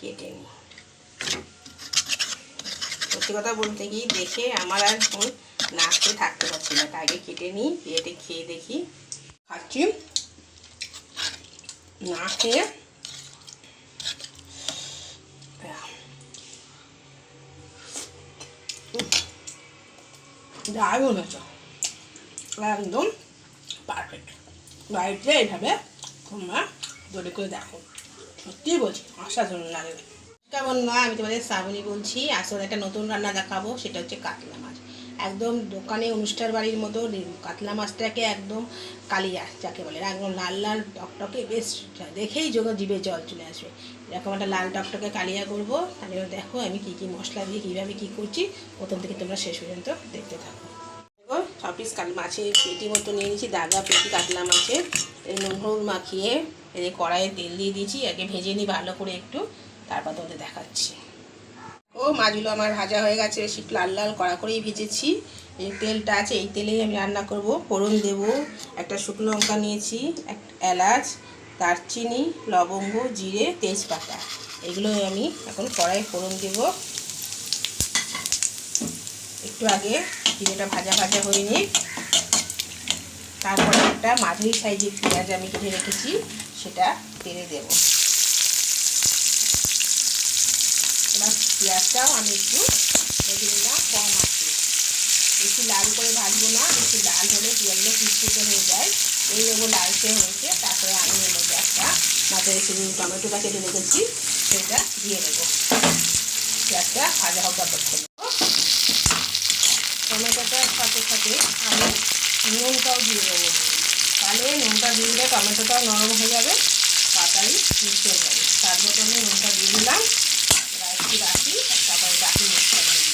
কেটে নিই। সত্যি কথা বলতে কি, দেখে আমার আর এখন না খেয়ে থাকতে পারছি না। তা আগে কেটে নিই পেটে খেয়ে দেখি। খাচ্ছি। না খেয়ে দারুণ হয়েছে একদম পারফেক্ট বাড়িতে এইভাবে তোমরা তৈরি করে দেখো। সত্যি বলছি, অসাধারণ লাগে। কেমন নয় আমি তোমাদের শ্রাবণী বলছি, আসলে একটা নতুন রান্না দেখাবো, সেটা হচ্ছে কাতলা মাছ। একদম দোকানে অনুষ্ঠান বাড়ির মতো কাতলা মাছটাকে একদম কালিয়া, যাকে বলে একদম লাল লাল টকটকে, বেশ দেখেই যোগ জিভে জল চলে আসবে। এরকম একটা লাল টকটকে কালিয়া করব, তাহলে দেখো আমি কী কী মশলা দিয়ে কীভাবে কী করছি, প্রথম থেকে তোমরা শেষ পর্যন্ত দেখতে থাকো। দেখো পিস কাল মাছের পেটি মতো নিয়ে নিয়েছি, দাগা পেটি কাতলা মাছের। এই নুন মাখিয়ে এই কড়াইয়ে তেল দিয়ে দিয়েছি আগে ভেজে নিই ভালো করে একটু, তারপর তোমাদের দেখাচ্ছি। ও মাছগুলো আমার ভাজা হয়ে গেছে, বেশি লাল লাল কড়া করেই ভেজেছি। এই তেলটা আছে, এই তেলেই আমি রান্না করব। ফোড়ন দেব, একটা শুকনো লঙ্কা নিয়েছি, এক এলাচ, দারচিনি, লবঙ্গ, জিরে, তেজপাতা। এগুলো আমি এখন কড়াই ফোড়ন দেব। একটু আগে জিরেটা ভাজা ভাজা হয়ে নিই তারপরে একটা মাঝারি সাইজের পেঁয়াজ আমি কেটে রেখেছি, সেটা তেলে দেবো। এবার পেঁয়াজটাও আমি একটু ভেজে নিলাম, কম আছে। বেশি লাল করে ভাজবো না, বেশি লাল হলে পেঁয়াজগুলো কুচকুচে হয়ে যায়। এই দেবো লালচে হয়েছে, তারপরে আমি এর মধ্যে একটা মাছের শুধু টমেটোটা কেটে রেখেছি, সেটা দিয়ে দেবো। পেঁয়াজটা ভাজা হোক ততক্ষণ টমেটোটার সাথে সাথে আমি নুনটাও দিয়ে দেবো। তাহলে নুনটা দিয়ে দিলে টমেটোটাও নরম হয়ে যাবে, তাড়াতাড়ি মিশে হয়ে যাবে তার মতো আমি নুনটা দিয়ে দিলাম। একটু রাখি, তারপরে বাকি মশলা দিয়ে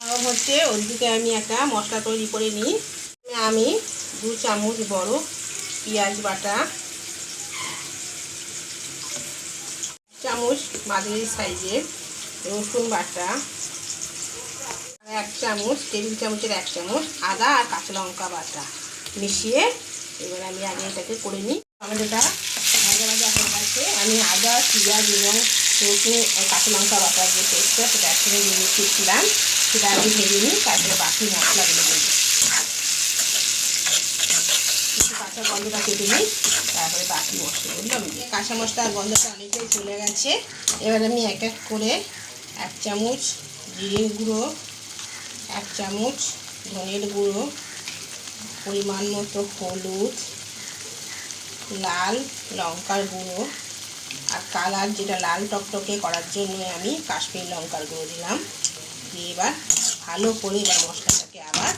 গরম হচ্ছে, ওদিকে আমি একটা মশলা তৈরি করে নিই। আমি দু চামচ বড় পেঁয়াজ বাটা, চামচ মাঝারি সাইজের রসুন বাটা এক চামচ টেবিল চামচের এক চামচ আদা আর কাঁচা লঙ্কা বাটা মিশিয়ে এবার আমি আগে এটাকে করে নিই। টমেটোটা ভাজা ভাজা হয়ে গেছে। আমি আদা, পেঁয়াজ এবং রসুন কাঁচা লঙ্কা বাটার যে পেস্টটা সেটা একসঙ্গে দিয়ে মিশিয়েছিলাম সেটা আমি ভেজে নিই, তারপরে বাকি মশলাগুলো দেবো কাঁচা গন্ধটা কেটে নিই, তারপরে বাকি মশলাগুলো আমি দিই। কাঁচা মশলার গন্ধটা অনেকটাই চলে গেছে। এবার আমি এক এক করে এক চামচ জিরে গুঁড়ো এক চামচ ধনের গুঁড়ো, পরিমাণ মতো হলুদ, লাল লঙ্কার গুঁড়ো আর কালার যেটা লাল টকটকে করার জন্য আমি কাশ্মীর লঙ্কার গুঁড়ো দিলাম। দিয়ে এবার ভালো করে এবার মশলাটাকে আবার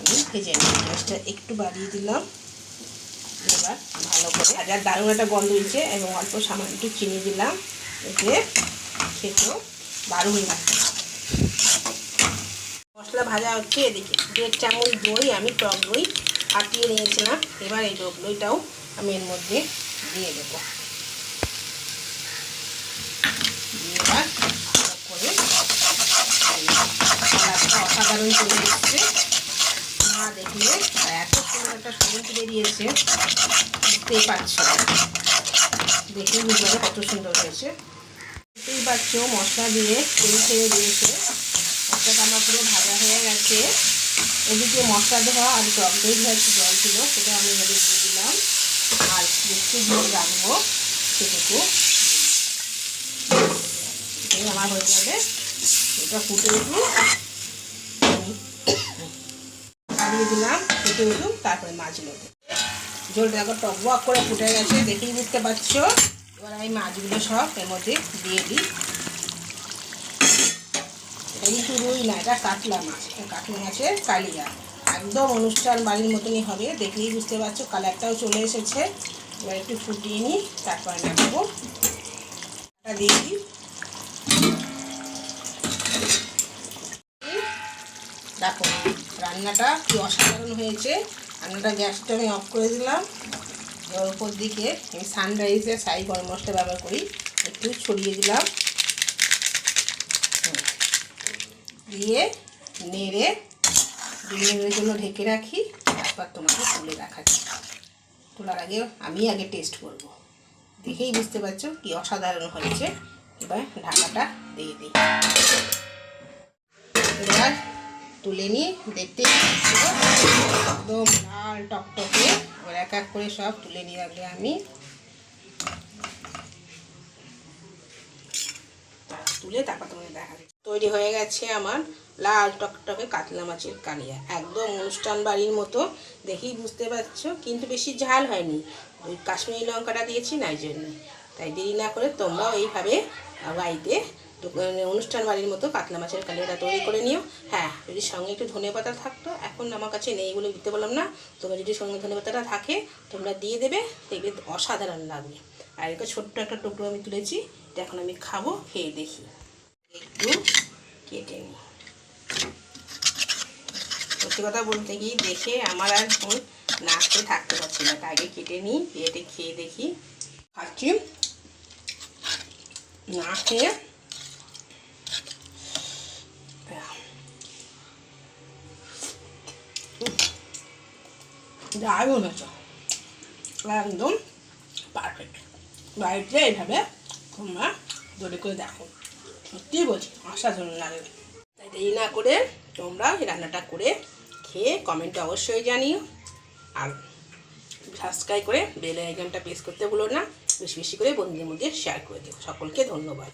আমি ভেজে নিই গ্যাসটা একটু বাড়িয়ে দিলাম। এবার ভালো করে হাজার দারুণ একটা গন্ধ হয়েছে এবং অল্প সামান্য একটু চিনি দিলাম, এতে খেতেও দারুণ লাগছে মশলা ভাজা হচ্ছে, এদিকে দেড় চামচ দই, আমি টক দই ফাটিয়ে নিয়েছিলাম। এবার এই টক দইটাও আমি এর মধ্যে দিয়ে দেবো। এবার করে অসাধারণ চলে এসছে। না দেখলে এত সুন্দর একটা সবুজ বেরিয়েছে, বুঝতেই পারছ দেখেই বুঝতে কত সুন্দর হয়েছে। বুঝতেই পারছ মশলা দিয়ে তেল ছেড়ে দিয়েছে। মশলাটা আমার পুরো ভাজা হয়ে গেছে। এদিকে মশলা দেওয়া আর টক দই দেওয়া একটু জল ছিল, সেটা আমি এভাবে দিয়ে দিলাম। আর একটু দিয়ে রাখব সেটুকু। আমার হয়ে যাবে। এটা ফুটে আমি দিয়ে দিলাম, ফুটে উঠুক, তারপরে মাছগুলো জলটা দেখো টকবক করে ফুটে গেছে, দেখেই বুঝতে পারছ। এবার আমি মাছগুলো সব এর মধ্যে দিয়ে দিই এটা কিন্তু রুই না, এটা কাতলা মাছ। এটা কাতলা মাছের কালিয়া। একদম অনুষ্ঠান বাড়ির মতনই হবে, দেখলেই বুঝতে পারছ, কালারটাও চলে এসেছে। এবার একটু ফুটিয়ে নিই, তারপরে নামাবো এটা দিয়ে দিই। দেখো, রান্নাটা কি অসাধারণ হয়েছে। রান্নাটা গ্যাসটা আমি অফ করে দিলাম। উপর দিকে আমি সানরাইজের সাই গরম মশলা ব্যবহার করি। একটু ছড়িয়ে দিলাম। দিয়ে নেড়ে দু মিনিটের জন্য ঢেকে রাখি, তারপর তোমাকে তুলে দেখাচ্ছি। তোলার আগে আমি আগে টেস্ট করব। দেখেই বুঝতে পারছ কি অসাধারণ হয়েছে। এবার ঢাকাটা দিয়ে দিই। এবার তুলে নিয়ে দেখতে একদম লাল টকটকে, এবার এক এক করে সব তুলে নিয়ে আগে আমি তুলে তারপর তোমাকে দেখা তৈরি হয়ে গেছে আমার লাল টকটকে কাতলা মাছের কালিয়া। একদম অনুষ্ঠান বাড়ির মতো, দেখেই বুঝতে পারছ, কিন্তু বেশি ঝাল হয়নি। ওই কাশ্মীরি লঙ্কাটা দিয়েছি না, এই জন্য। তাই দেরি না করে তোমরাও এইভাবে বাড়িতে অনুষ্ঠান বাড়ির মতো কাতলা মাছের কালিয়াটা তৈরি করে নিও। হ্যাঁ যদি সঙ্গে একটু ধনে পাতা থাকতো, এখন আমার কাছে নেই বলে দিতে বললাম না। তোমরা যদি সঙ্গে ধনে পাতাটা থাকে, তোমরা দিয়ে দেবে, দেখবে অসাধারণ লাগবে। আর এটা ছোট্ট একটা টুকরো আমি তুলেছি, এটা এখন আমি খাব, খেয়ে দেখি। একটু কেটে নিই। সত্যি কথা বলতে কি দেখে আমার আর এখন না খেয়ে থাকতে পারছি না। আগে কেটে নিই কেটে খেয়ে দেখি। খাচ্ছি। না খেয়ে দারুণ হয়েছে একদম পারফেক্ট বাড়িতে এইভাবে তোমরা তৈরি করে দেখো। সত্যি বলছি, অসাধারণ লাগবে তাই দেরি না করে তোমরা রান্নাটা করে খেয়ে কমেন্টে অবশ্যই জানিও। আর সাবস্ক্রাইব করে বেল আইকনটা প্রেস করতে ভুলো না। বেশি বেশি করে বন্ধুদের মধ্যে শেয়ার করে দিও। সকলকে ধন্যবাদ।